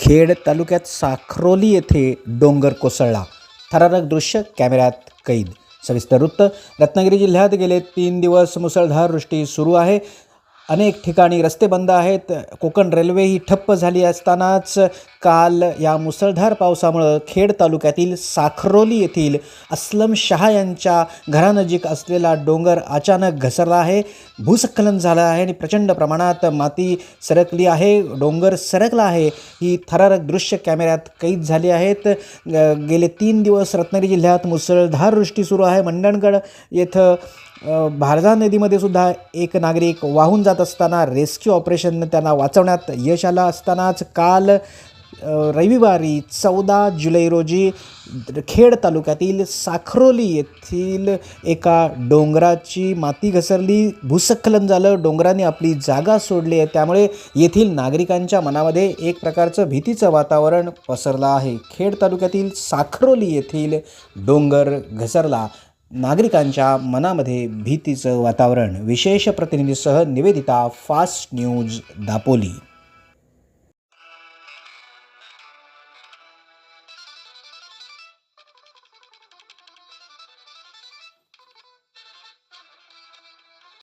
खेड तालुक्यात साखरोली येथे डोंगर कोसळला. थरारक दृश्य कॅमेऱ्यात कैद. सविस्तर वृत्त रत्नागिरी जिल्ह्यात गेले तीन दिवस मुसळधार वृष्टी सुरू आहे. अनेक ठिकाणी रस्ते बंद आहेत. कोकण रेल्वे ही ठप्प झाली असतानाच काल या मुसळधार पावसामुळं खेड तालुक्यातील साखरोली येथील अस्लम शहा यांच्या घरानजीक असलेला डोंगर अचानक घसरला आहे. भूस्खलन झालं आहे आणि प्रचंड प्रमाणात माती सरकली आहे. डोंगर सरकला आहे. ही थरारक दृश्य कॅमेऱ्यात कैद झाली आहेत. गेले तीन दिवस रत्नागिरी जिल्ह्यात मुसळधार वृष्टी सुरू आहे. मंडणगड येथं भारदा नदीमध्ये सुद्धा एक नागरिक वाहून जात असताना रेस्क्यू ऑपरेशन त्यांना वाचवण्यात यश आलं असतानाच काल रविवारी चौदा जुलै रोजी खेड तालुक्यातील साखरोली येथील एका डोंगराची माती घसरली. भूस्खलन झालं. डोंगराने आपली जागा सोडली आहे. त्यामुळे येथील नागरिकांच्या मनामध्ये एक प्रकारचं भीतीचं वातावरण पसरलं आहे. खेड तालुक्यातील साखरोली येथील डोंगर घसरला. नागरिकांच्या मनामध्ये भीतीचं वातावरण. विशेष प्रतिनिधीसह निवेदिता फास्ट न्यूज दापोली.